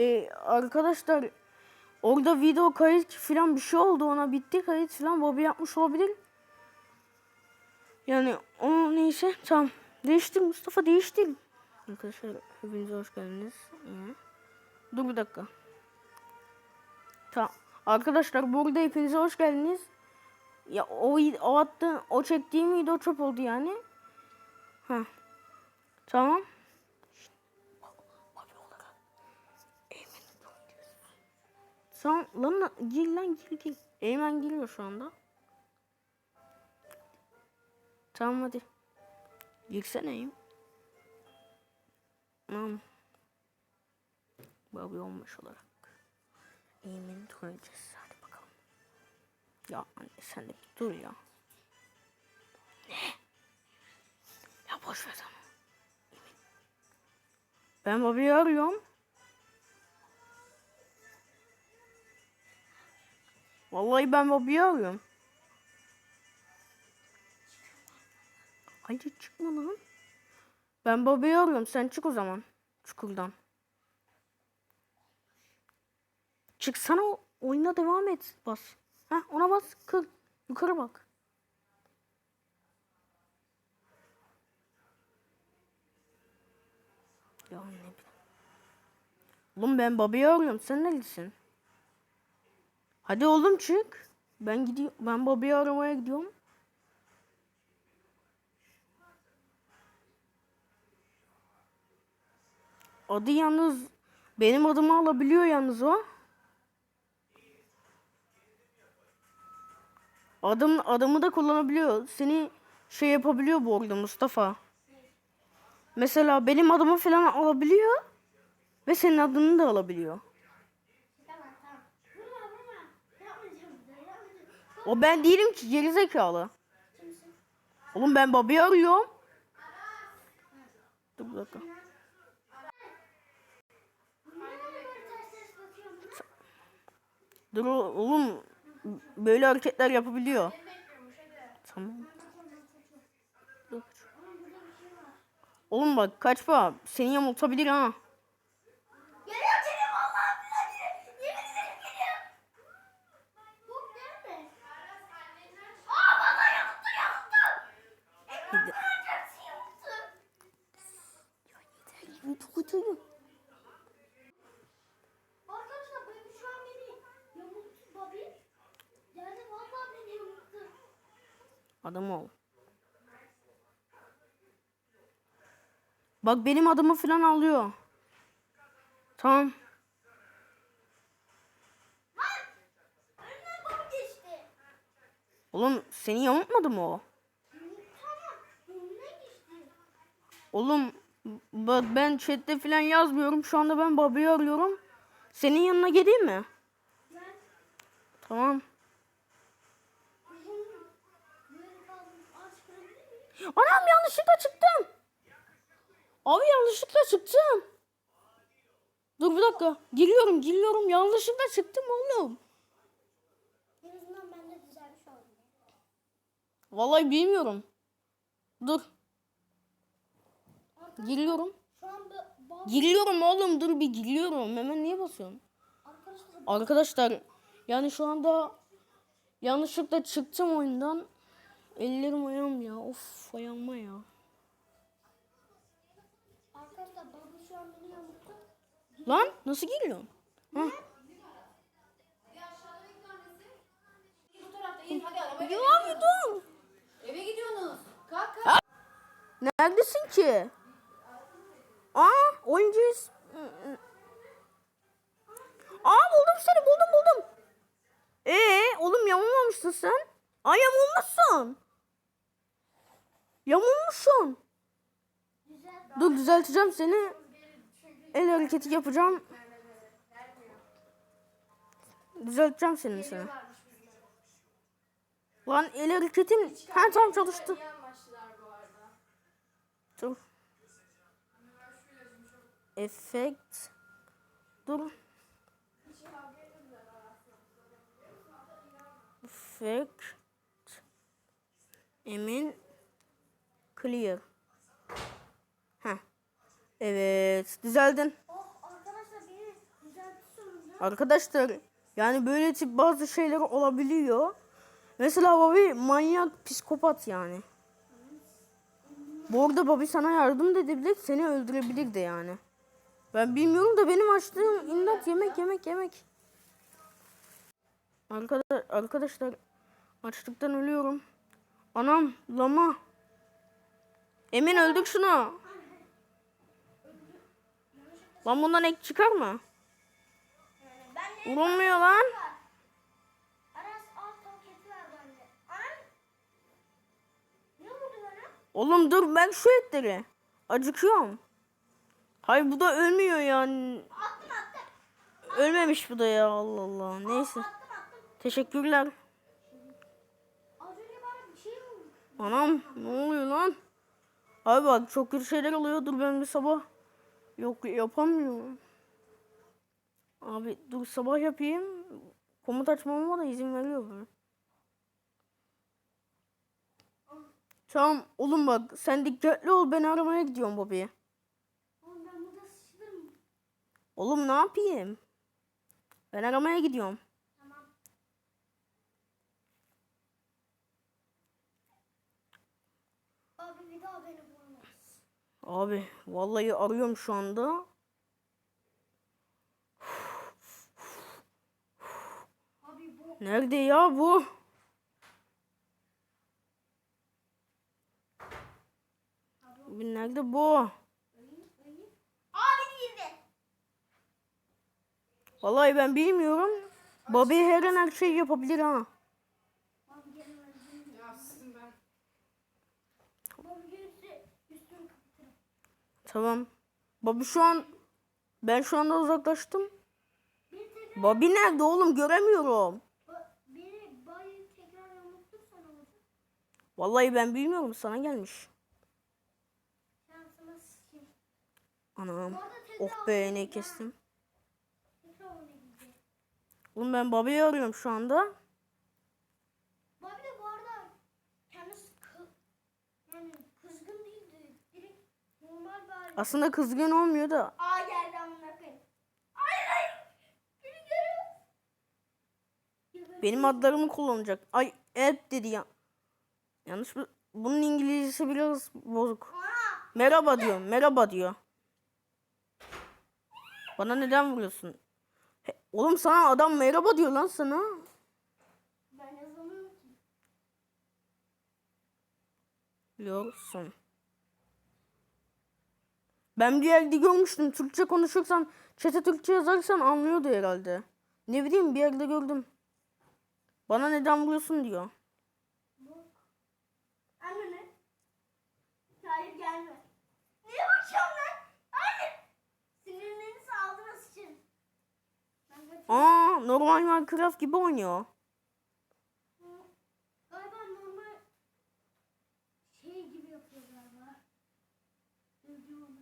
Ee, arkadaşlar orada video kayıt falan bir şey oldu ona bitti kayıt falan Bobby yapmış olabilir. Yani o neyse tamam. Değiştir Mustafa değiştir. Arkadaşlar hepinize hoş geldiniz. Ee, Dur bir dakika. Tamam. Arkadaşlar burada hepinize hoş geldiniz. Ya o o attı o çektiğim video çöp oldu yani. Ha. Tamam. Sen lan gir lan gir gir. Eymen giriyor şu anda. Tamam hadi. Girsene Eymen. Tamam. Bobby olmuş olarak. Eymen'i koyacağız. Hadi bakalım. Ya anne sen de bir dur ya. Ne? Ya boş ver tamam. Ben Bobby'yi arıyorum. Vallahi ben Bobby'yi arıyorum. Haydi çıkma lan. Ben Bobby'yi arıyorum. Sen çık o zaman. Çukurdan. Çıksana oyuna devam et. Bas. Heh, ona bas. Kır. Yukarı bak. Ya ne bileyim. Oğlum ben Bobby'yi arıyorum. Sen neredesin? Hadi oğlum çık. Ben gidiyorum. Ben Bobby'yi aramaya gidiyorum. Adı yalnız benim adımı alabiliyor yalnız o. Adım adımı da kullanabiliyor. Seni şey yapabiliyor bu arada Mustafa. Mesela benim adımı falan alabiliyor ve senin adını da alabiliyor. Tamam tamam. Vurma vurma. Yapmayacağım bir daha yapmayacağım. O ben değilim ki gerizekalı. Oğlum ben babayı arıyorum. Dur bir dakika. Dur oğlum böyle hareketler yapabiliyor. Tamam. Dur. Oğlum bak kaçma. Seni yamultabilir ha. Geliyor geliyor vallahi billahi geliyor. Yemin ederim geliyor. Yok gelme. Aa vallahi yamulttu yamulttu. Ekran Gidi- bana tersi yamulttu. Arkadaşlar benim şu an beni yamulttu Bobby. Yani vallahi beni yamulttu. Adam ol. Bak benim adımı falan alıyor. Tamam. Oğlum seni yamultmadı mı o? Oğlum bak ben chatte falan yazmıyorum. Şu anda ben babayı arıyorum. Senin yanına geleyim mi? Tamam. Anam yanlışlıkla çıktım. Abi yanlışlıkla çıktım. Dur bir dakika. Giriyorum giriyorum. Yanlışlıkla çıktım oğlum. En azından bende düzelmiş oldu. Vallahi bilmiyorum. Dur. Giriyorum. Şu an Giriyorum oğlum dur bir giriyorum. Hemen niye basıyorsun? arkadaşlar Arkadaşlar yani şu anda yanlışlıkla çıktım oyundan. Ellerim ayağım ya. Of ayağıma ya. arkadaşlar baba şu an beni yamulttu. Lan nasıl giriyorsun? Ha? Bu tarafta in hadi arabaya. Ya abi dur. Eve gidiyorsunuz. Kalk kalk. Neredesin ki? Aa oyuncuyuz. Aa buldum seni buldum buldum. Ee oğlum yamulmamışsın sen. Aa yamulmuşsun. Yamulmuşsun. Dur düzelteceğim seni. El hareketi yapacağım. Düzelteceğim seni seni. Lan el hareketin ha tam çalıştı. Dur. Efekt. Dur. Efekt. Emin. Clear. Evet. Düzeldin. Oh arkadaşlar beni Arkadaşlar yani böyle tip bazı şeyler olabiliyor. Mesela Bobby manyak psikopat yani. Bu arada Bobby sana yardım da edebilir, seni öldürebilir de yani. Ben bilmiyorum da benim açtığım imdat yemek yemek yemek. Arkadaşlar, arkadaşlar açlıktan ölüyorum. Anam lama. Emin öldük şunu. Lan bundan ek çıkar mı? Vurulmuyor lan. Oğlum dur ben şu etleri. Acıkıyorum. Hayır bu da ölmüyor yani. Attım attım. Ölmemiş bu da ya Allah Allah. Neyse. Attım attım. Teşekkürler. Şey. Anam ne oluyor lan? Abi bak çok kötü şeyler oluyor. Dur ben bir sabah. Yok yapamıyorum. Abi dur sabah yapayım. Komut açmama da izin veriyor bu. Tamam oğlum bak sen dikkatli ol ben aramaya gidiyorum Bobby'ye. Oğlum ben burada sıçılırım. Oğlum ne yapayım? Ben aramaya gidiyorum. Tamam. Abi bir daha beni bulamaz. Abi vallahi arıyorum şu anda. Abi bu. Nerede ya bu? Abi nerede bu? Vallahi ben bilmiyorum. Bobby her an her şey yapabilir ha. Abi gelemez. Ya sizin ben. Abi gelirse üstümü kapatırım. Tamam. Bobby şu an ben şu anda uzaklaştım. Bobby nerede oğlum göremiyorum. ba-. Vallahi ben bilmiyorum sana gelmiş. Anam. Oh be ne kestim. Oğlum ben Bobby'yi arıyorum şu anda. Babi de bu arada kendisi kı yani kızgın değildi. Direkt normal bir hali. Aslında kızgın olmuyor da. Aa geldi amına koyayım. Beni görüyor. Benim adlarımı kullanacak. Ay evet dedi ya. Yanlış mı? Bunun İngilizcesi biraz bozuk. Aa, Merhaba diyor. Merhaba diyor. Bana neden vuruyorsun? He, oğlum sana adam merhaba diyor lan sana. ben yazamıyorum ki. Biliyorsun. Ben bir yerde görmüştüm. Türkçe konuşursan, çete Türkçe yazarsan anlıyordu herhalde. Ne bileyim bir yerde gördüm. Bana neden vuruyorsun diyor. Anne ne? Hayır gelme. Niye bakıyorsun lan? Hayır. Sinirlerini. Aa normal Minecraft gibi oynuyor. Galiba normal şey gibi yapıyor galiba. Öldüm onu.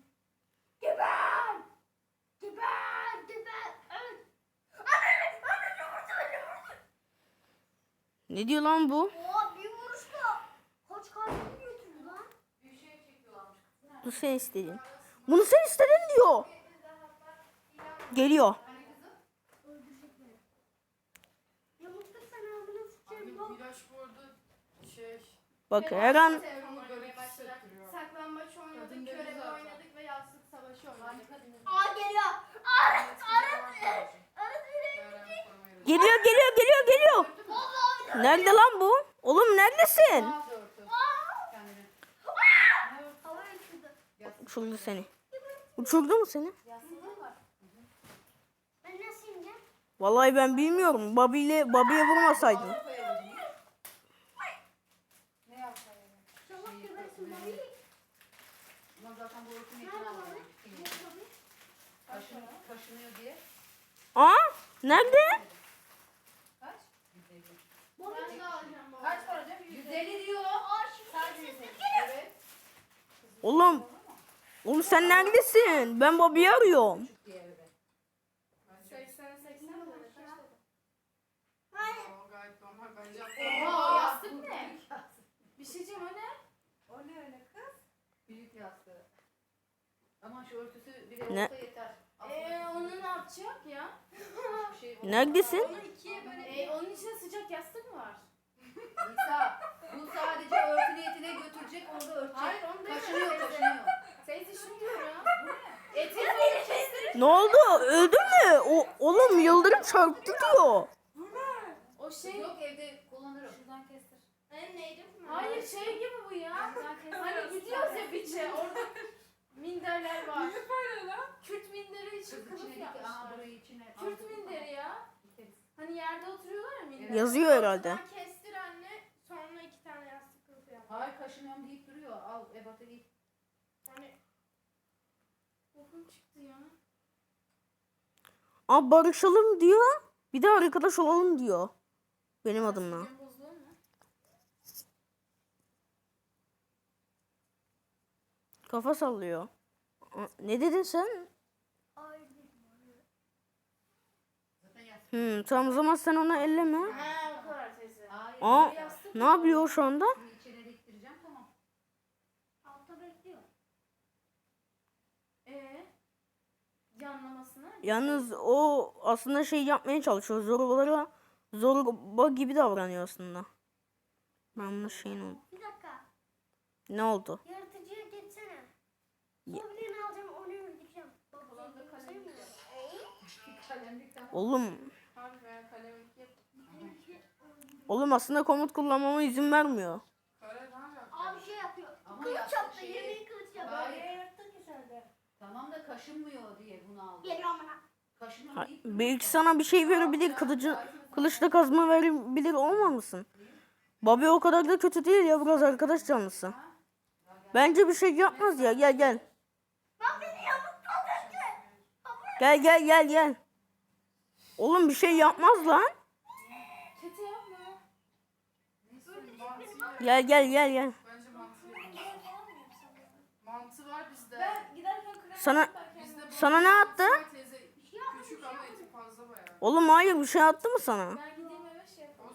Geber! Geber! Geber! Evet. Anne! Anne ne vurdu beni vurdu. Ne diyor lan bu? Oha bir vuruşla. Kaç kalbimi götürdü lan. Bir şey çekiyorlarmış. Sen istedin. Bunu sen istedin diyor. Geliyor. Hani. İlaç bu arada şey Bak her an. Saklambaç oynadık, zaten. oynadık ve yastık savaşı oynadık. Aa geliyor. Öğrenme koruma yeri. geliyor geliyor geliyor geliyor. Nerede lan bu? Oğlum neredesin? Uçurdu. Seni. Uçurdu mu seni? Ben nasıl ineceğim? Vallahi ben bilmiyorum. Bobby ile Bobby'ye vurmasaydın. Ne yapsaydı? İnşallah gebersin babayı. Ama zaten bu örtünün Nerede içine babayı? aldım. Nerede babayı? Kaşın, kaşınıyor diye. Aa nerede? Kaç? Babayı. Kaç para değil mi? 150 diyor. Aa şimdi Sadece sesleri 150. geliyor. Evet. Oğlum. Oğlum sen neredesin? Ben Bobby'yi arıyorum. Diye eve. 80 80 mi? Hayır. O gayet normal bence. Oha o yastık ne? Bir şey diyeceğim o ne? O ne öyle kız? Büyük yastığı. Ama şu örtüsü bile Ne? olsa yeter. Eee onu ne yapacak ya? şey. Neredesin? Onu ikiye böyle. Ee, onun içinde sıcak yastık mı var? İsa bu sadece örtü niyetine götürecek orada örtecek. Hayır, onu demiyorum. Kaşınıyor kaşınıyor. Teyze şunu diyorum. E teyze kestirin. Ne oldu? Öldü mü? O, oğlum yıldırım çarptı diyor. O şey. Yok evde kullanırım. Şuradan kestir. Ben neydim? Hayır şey gibi bu ya. Hani gidiyoruz ya biçe orada minderler var. Kürt minderi için kılıf yapmışlar. Kürt minderi ya. Hani yerde oturuyorlar ya minder. Yazıyor herhalde. Sen kestir anne. Sonra iki tane yastık kılıfı yap. Hayır kaşınıyorum deyip duruyor. Al ebatı giy. Hani Kokum çıktı ya. Aa barışalım diyor. Bir de arkadaş olalım diyor. Benim adımla. Mu? Kafa sallıyor. Ne dedin sen? Hmm, tamam o zaman sen ona elleme. Ha o kadar teyze. Hayır. Aa ne yapıyor şu anda? Ee, yanlamasına. Yalnız o aslında şey yapmaya çalışıyor. Zorbalara zorba gibi davranıyor aslında. Ben bunun şeyini unuttum. Bir dakika. Ne oldu? Yaratıcıya geçsene. Ya- Mobilini alacağım onu öldüreceğim. Kulağında kalem yok. Kalemlik tamam. Oğlum, oğlum aslında komut kullanmama izin vermiyor. Abi şey yapıyor. Kılıç yaptı. şeyi- Yemeği kılıç. Böyle yırttık içeride. Tamam da kaşınmıyor diye bunu aldım. Ama. Kaşınıyor Ha, belki sana bir şey verebilir. Kılıcı, kılıçla kazma verebilir olmamışsın. Bobby o kadar da kötü değil ya biraz arkadaş canlısı. Bence bir şey yapmaz ya. Gel gel. Bak beni yamuk kaldırdı. Gel gel gel gel. Oğlum bir şey yapmaz lan. Çete yapma. Gel gel gel gel. Bence mantı var bizde. Ben giderken krem Sana- Bizde bu Sana ne attı? Teyze küçük ama eti fazla bayağı. Oğlum hayır bir şey attı mı sana? Ben gideyim eve şey yapayım.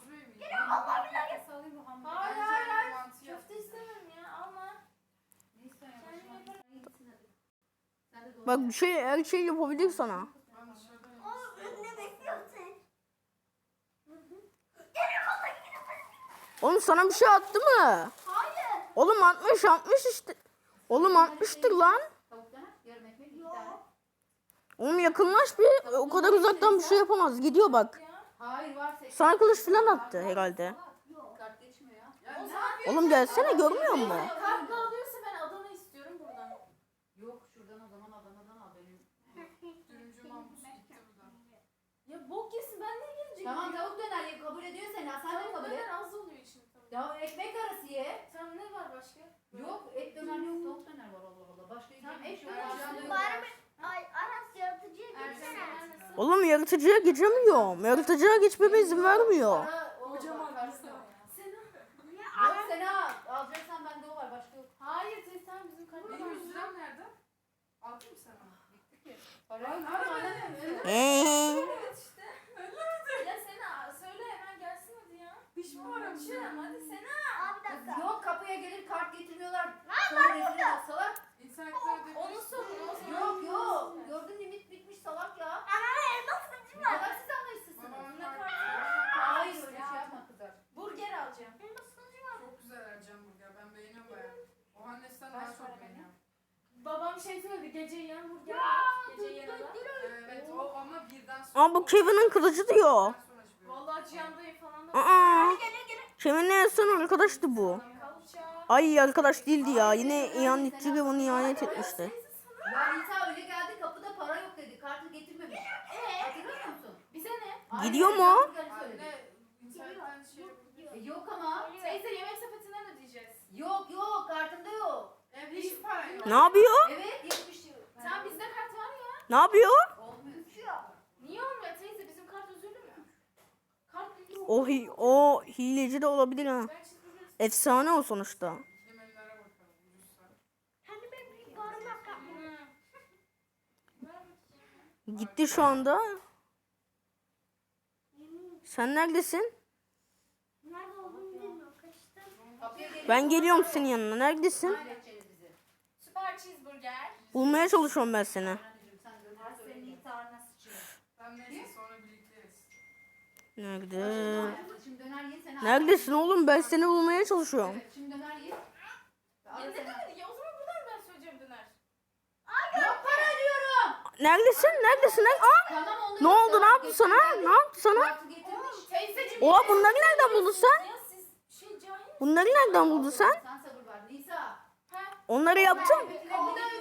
Salayım bu. Hayır hayır hayır. mantı yap. Köfte istemem ya. Bak bir şey her şey yapabilir sana. Oğlum sana bir şey attı mı? Hayır. Oğlum atmış atmış işte. Oğlum atmıştır lan. Oğlum yakınlaş bir. O kadar uzaktan bir şey yapamaz. Gidiyor bak. Hayır var. Sana kılıç falan attı herhalde. Kart geçmiyor ya. Oğlum gelsene görmüyor musun? Kartla alıyorsa ben Adana istiyorum buradan. Yok şuradan o zaman Adana'dan al benim. Dürümcü mahpus gitti buradan. Ya bok yesin ben niye geleceğim? Tamam tavuk döner ye kabul ediyor seni. ha, Sen de Tavuk kabul et. döner az oluyor için tabii. Ya ekmek arası ye. Tamam ne var başka? Yok et döner yok tavuk döner var Allah Allah. Başka Tamam, et şey yok. döner yok. Bari mi? Ay Aras yaratıcıya geçsene. Oğlum yaratıcıya geçemiyorum. Yaratıcıya geçmeme izin vermiyor. Kocaman. Yok Sena alacaksan bende o var başka yok. Hayır sen bizim kart Benim 100 liram nerede? Aldın mı sen? Bitti ki. Para yok. Hayır, hayır, hayır. Eee. Evet işte. Ya Sena söyle hemen gelsin hadi ya. Hiç mi aramışım? Hadi Sena. Abi bir dakika. Yok kapıya gelir kart getirmiyorlar. Sonra rezil eder salak. İnternetten ödemiş. Onun sorunu o zaman. Yok yok. Gördün limit bitmiş salak ya. Ana elmasıncı Ne var. kadar siz anlayışsızsınız. Babamın Ne kartı. kartı? Hayır öyle şey yapma kızlar. Burger alacağım. Elmasıncı var. Çok güzel Ercan burger. Ben beğeniyorum bayağı. O Hannes'ten Kaç daha para çok benim? beğeniyorum. Babam şey söyledi gece yiyen burger var. Gece yiyen adam. Evet o ama birden sonra. Aa bu Kevin'in kılıcı diyor. Vallahi Cihan'dayım falan da. Aa. Kevin'le Esen arkadaştı bu. Ay arkadaş değildi ya. Yine ihanetçi gibi onu ihanet etmişti. Ya İsa öyle geldi kapıda para yok dedi. Kartı getirmemiş. Hatırlıyor musun? Bize ne? Gidiyor mu? Şey. E, yok ama. Teyze yemek sepetinden ödeyeceğiz. Yok yok kartımda yok. Evde hiç para yok. Ne yapıyor? Evet 70 diyor. Sen bizde kart var ya. Ne yapıyor? Olmuyor. Niye olmuyor teyze bizim kart özürlü mü? Kart yok. O, hi o hileci de olabilir ha. Efsane o sonuçta. Gitti şu anda. Sen neredesin? Ben geliyorum senin yanına. Neredesin? Bulmaya çalışıyorum ben seni. Anneciğim sen döner söyle. Ben neyse sonra birlikte yeriz. Nerede? Neredesin oğlum? Ben seni bulmaya çalışıyorum. Evet şimdi döner ye. Ya Ara ne sen. demedi ya? O zaman buradan ben söyleyeceğim döner. Yok para ödüyorum. Neredesin? Neredesin? Ner- Aa! Tamam onu Ne oldu? Ne yaptı sana? Ne yaptı sana? Teyzeciğim. Oha bunları nereden buldun sen? Ya siz şey cahil Bunları nereden buldun sen? Sen sabır var. Nisa. Onları yaptım.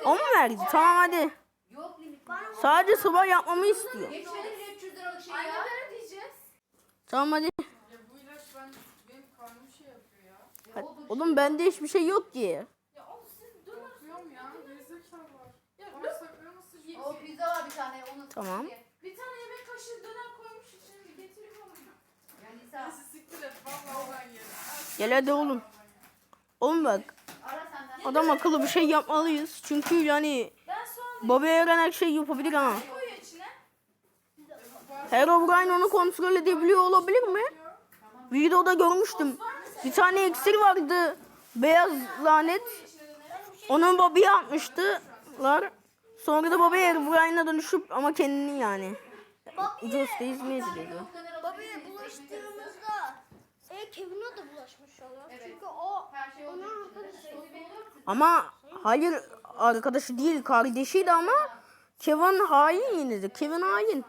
O mu verdi? Tamam hadi. Yok limit. Sadece sabah yapmamı istiyor. Geçmedi bile 300 liralık şey ya. Tamam hadi. Ya bu ilaç ben benim karnım şey yapıyor ya. Ya odur. Oğlum bende hiçbir şey yok ki. Ya oğlum siz döner. Korkuyorum ya. Gerizekalı var. Ya nasıl şey? O pizza var bir tane onu. Tamam. ye. Bir tane yemek kaşığı döner koymuş içine getiriyor onu. Ya Nisa. Neyse siktir et. Vallahi ben yerim. Gel hadi oğlum. Oğlum bak Ara senden. adam akıllı bir şey yapmalıyız. Çünkü yani Ben soğan Baba Eren her şeyi yapabilir ha. Herobrine onu kontrol edebiliyor olabilir mi? Videoda görmüştüm. Bir tane iksir vardı. Beyaz lanet. Onun babaya atmıştılar. Sonra da baba Herobrine'a dönüşüp ama kendini yani. Just İzmir dedi. Babaya bulaştığımızda e, Kevin'e de bulaşmış oluyor. Evet. Çünkü o Her şey onun arkadaşı. Ama hayır arkadaşı değil kardeşiydi ama Kevin hain yine de. Kevin hain.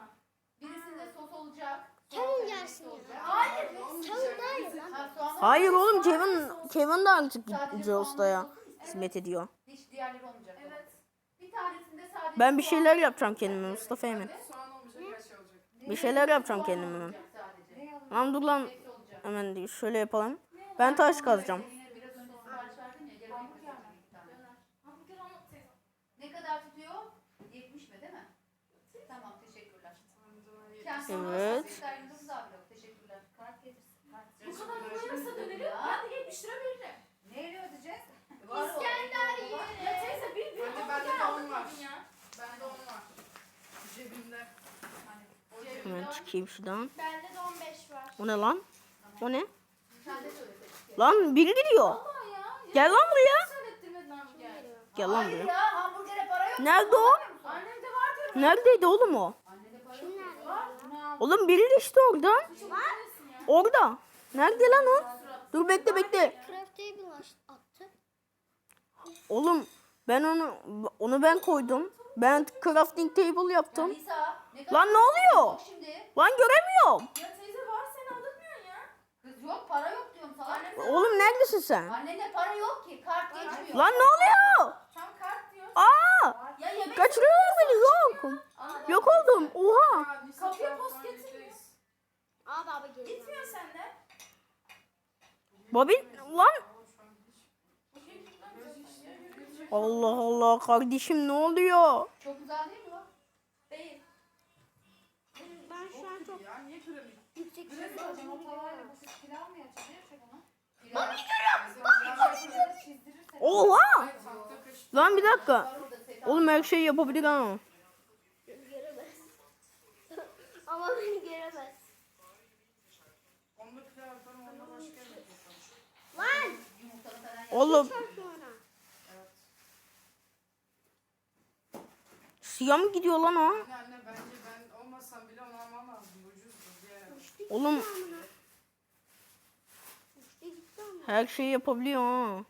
Kevin gelsin ya. Hayır. Kevin değil lan. Hayır oğlum Kevin Kevin de artık Josta'ya hizmet ediyor. Hiç diğerleri olmayacak. Evet. Bir tanesinde sadece Ben bir şeyler yapacağım kendime Mustafa Emin. Soğan olmayacak her şey olacak. Bir şeyler yapacağım kendime. Lan dur lan olacak. hemen şöyle yapalım. Ben taş kazacağım. Yine biraz önce sipariş verdin ya. Yarım ekmek yapacağım bir tane. Hamburger almak teyze. Ne kadar tutuyor? 70 mi değil mi? Tamam teşekkürler. Kendi Evet. Sekreterimiz daha bile yok. Teşekkürler. Kart getirsin. Kart Bu kadar koyarsa döneri ben de 70 lira veririm. Neyle ödeyeceğiz? İskender Ya teyze bir bir hamburger bende de var. Bende on var. Cebimde. Hani. Hemen çıkayım şuradan. Bende de 15 var. O ne lan? O ne? Lan biri gidiyor. Gel lan buraya. Gel lan Hayır buraya. ya hamburgere para yok. Nerede o? Annemde var diyorum. Neredeydi oğlum o? Annede para yok. Var. Oğlum biri de işte orada. Nerede lan o? Dur bekle bekle. Attı. Oğlum ben onu onu ben koydum. Ben crafting table yaptım. Nisa. Ne kadar Lan ne oluyor? Lan göremiyorum. Ya teyze var sen aldırmıyorsun ya. Kız yok para yok diyorum sana. Oğlum neredesin sen? Annende para yok ki. Kart geçmiyor. Lan ne oluyor? Aa! Ya yemek Kaçırıyorlar beni yok. Yok oldum. Oha. Kapıya post getirmiyor. Abi abi geliyor. Gitmiyor sende. Bobby lan. Allah Allah kardeşim ne oluyor? çok güzel değil mi o? Değil. Ben şu an çok yüksek? Ne yapacak ona? Bak Oha. Lan bir dakika. Oğlum her şeyi yapabilir ha. Göremez. Ama beni göremez. Lan! Oğlum Sonra. suya mı gidiyor lan o? Anne anne bence ben olmasam bile onu almam lazım. Ucuzdur diye. Oğlum her şeyi yapabiliyor ha.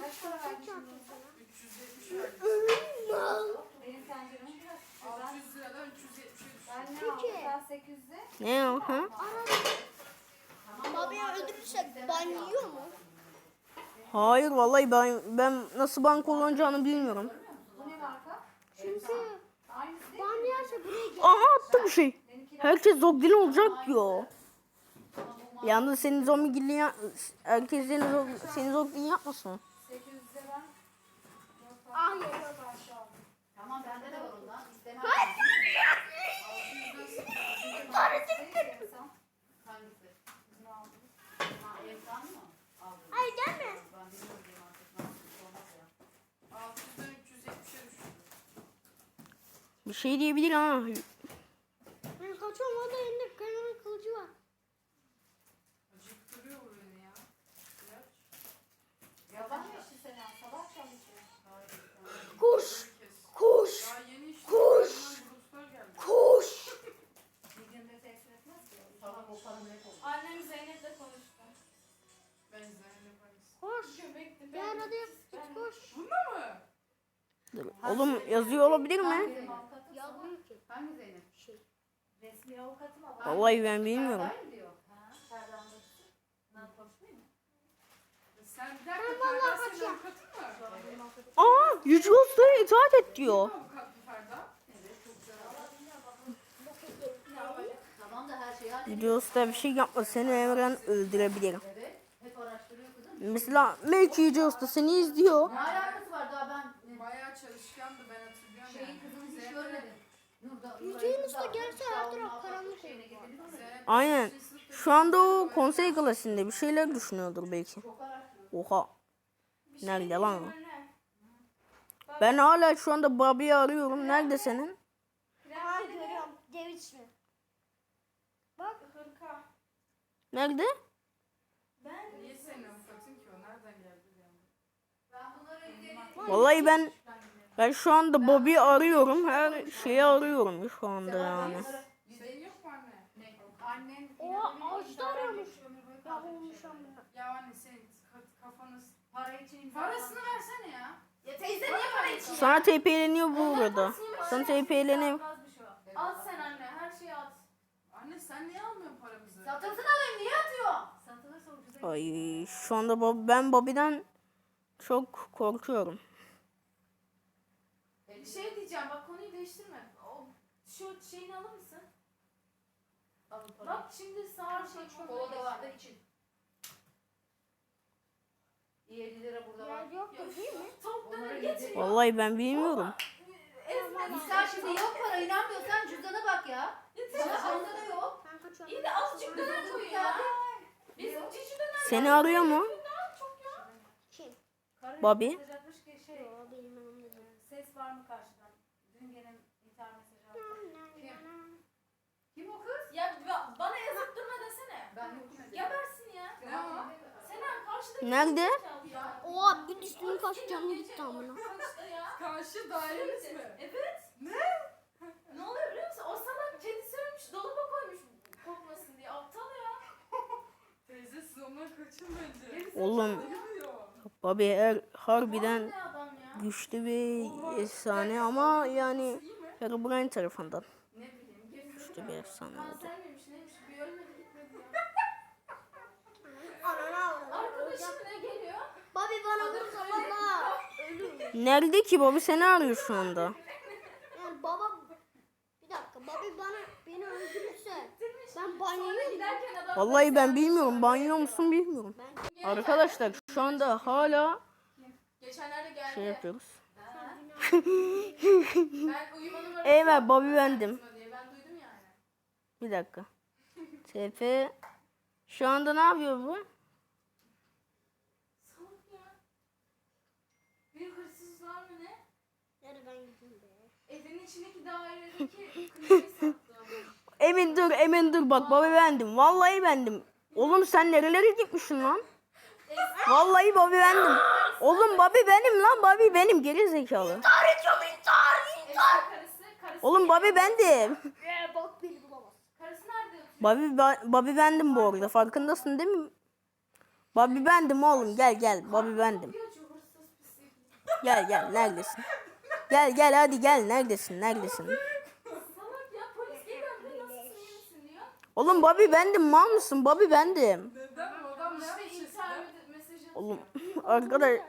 Kendisine yüksek çarptı sana. 370 verdim. Benim tencerem biraz 600 liradan 370'e düştü. Ben ne aldım? Ben 8'de. Ne o ha? Babayı öldürürsek ban yiyor mu? Hayır vallahi ben ben nasıl bank kullanacağını bilmiyorum. Bu ne marka? Çünkü Aynısı değil mi? ban yerse buraya gel. Aha attı bir şey. Herkes zombili olacak bu Yalnız senin zombili ya herkes seni zombi, seni zombili yapmasın. 800'de ben. Ah geliyor Tamam bende de var ondan. İstemem. Hangisi? Ne aldın? Ha, Evsan mı? Aldım. Ay gelme. Ben bilmiyorum artık. Ne yapayım, olmaz ya. 600'den 370'e düştü. Bir şey diyebilir ha. Ben kaçıyorum o da elinde kanalı kılıcı var. Resmi avukatım ama. Vallahi ben bilmiyorum. Sen bir dakika Ferda senin avukatın mı? Aa Yüce Usta'ya itaat et diyor. Avukat mı Ferda? Evet çok güzel. Tamam da her şeyi halledin. Yüce Usta bir şey yapma seni Emren öldürebilir. Evet. Hep araştırıyor kızım. Mesela belki Yüce Usta seni izliyor. Ne alakası var daha ben Bayağı çalışkandı ben hatırlıyorum şeyin yani. kızını hiç görmedim. Yüzüğün usta gelse her taraf karanlık olur. mi? Aynen. sınıfta Şu anda o konsey klasında bir şeyler düşünüyordur belki. Oha. Bir şey Nerede lan o? Ben hala şu anda Bobby'yi arıyorum. Nerede senin? Görüyorum. David ismi. Bak. hırka. Nerede? Ben Niye senin ki o? Nereden geldi. Vallahi ben ben şu anda Bobby'yi arıyorum. Her şeyi arıyorum şu anda yani. Şey yok mu anne? Ne? Annen O ağaçta boyu Ya olmuş şey. ama. Ya anne senin ka- kafanız... Para için Parasını versene ya. Ya teyze niye para için? Sana TP'leniyor bu arada. Sana TP'leniyor. Al sen anne her şeyi at. Anne sen niye almıyorsun paramızı? Satılsın alayım niye atıyor? Satılırsa ucuza Ay şu anda ben Bobby'den çok korkuyorum. Şey diyeceğim bak konuyu değiştirme. O şu şeyini alır mısın? Alın parayı. Bak şimdi sağır şey çok Kola da var da için. İyi 50 lira burada var. Yer yoktur değil mi? Tavuk Onları. Vallahi ben bilmiyorum. Ezme. İsa şimdi yok para inanmıyorsan cüzdana bak ya. Cüzdanda da yok. Kanka çok. İyi de azıcık döner koy ya. Bizim cici döner. Seni arıyor mu? Çok ya. Kim? Bobby? mesaj atmış ki şey, O benim yanımda var mı karşıdan? Dün gene intihar mesajı attı. Kim o kız? Ya ba- bana yazıp durma desene. Ben yokum. Gebersin ya. Ne o? Senem karşıdaki Nerede? ya. Oha bir üstünün kaç canı gitti amına. Kaçta ya? Karşı daireniz mi? Evet. Ne? Ne oluyor biliyor musun? O salak kedisi ölmüş dolaba koymuş kokmasın diye. Aptal ya. Teyze siz ondan kaçın bence. Oğlum. Bobby er, harbiden? Güçlü bir efsane ama yani? Herobrine tarafından güçlü bir efsane oldu. Babi bana vursa valla. Nerede ki Bobby seni arıyor şu anda. Yani baba bir dakika babi bana beni öldürürse ben Sonra banyoyu giderken. Vallahi ben bilmiyorum. Banyo musun bilmiyorum. Arkadaşlar şu anda hala Geçenlerde geldi. şey yapıyoruz. Ben uyuma numarası Evet Bobby bendim. diye ben duydum yani. Bir dakika. TP şu anda ne yapıyor bu? Salak ya. Bir hırsız var mı ne? nereden gideyim be? Evin içindeki dairedeki klimayı sattı. Emin dur Emin dur bak Bobby bendim. Vallahi bendim. Oğlum sen nerelere gitmişsin lan? Vallahi Bobby bendim. Oğlum Bobby benim lan Bobby benim geri zekalı. Eski karısı, karısı, Oğlum Bobby bendim. Ee, bak beni bulamaz. karısı nerede oturuyor? Bobby, ben- Bobby bendim bu arada farkındasın değil mi? Bobby bendim oğlum gel gel Bobby bendim. Gel gel neredesin? Gel gel hadi gel neredesin neredesin? Salak ya polis geliyor buraya nasılsın iyi misin diyor. Oğlum Bobby bendim mal mısın? Bobby bendim. Neden bu adam ne İşte yapmış intihar size? mesajı Oğlum arkadaş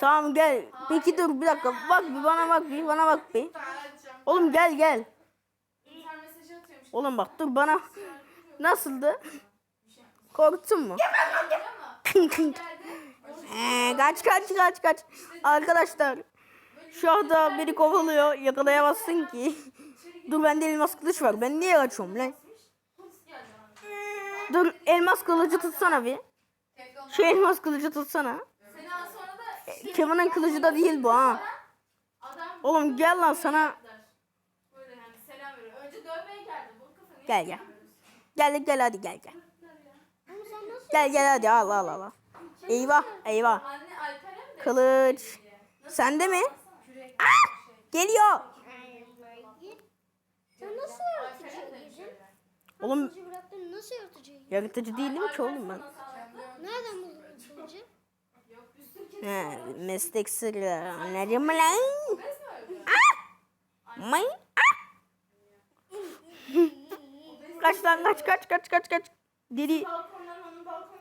tamam gel. Peki dur bir dakika bak bir bana bak bir bana bak bir. Oğlum gel gel. Oğlum bak dur bana. Nasıldı? Korktun mu? Kaç kaç kaç kaç. Arkadaşlar şu anda beni kovalıyor yakalayamazsın ki. Dur bende elmas kılıç var. Ben niye kaçıyorum lan? Dur elmas kılıcı tutsana bir. Şu elmas kılıcı tutsana. Sena sonra da Kevin'in kılıcı da değil bu ha. adam Oğlum gel lan sana. böyle hani selam veriyor. Önce dövmeye geldi. Bu kafanı Gel gel. Gel gel hadi gel gel. Ama sen nasıl Gel gel hadi al al al. al. Eyvah eyvah. Anne Alper'e mi de? Kılıç. Sende mi? Kürek. Geliyor. sen nasıl Alper'e yaratıcı girdin? şeyler. Oğlum nasıl yaratıcı girdin? yaratıcı değilim ki oğlum ben. Nereden buldun kedi He, meslek sırrı. Anladın lan? Resmen May. kaç lan kaç kaç kaç kaç kaç. Deli.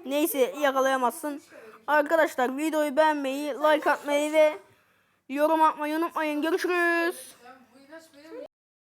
Neyse yakalayamazsın. Arkadaşlar videoyu beğenmeyi, like atmayı ve yorum atmayı unutmayın. Görüşürüz.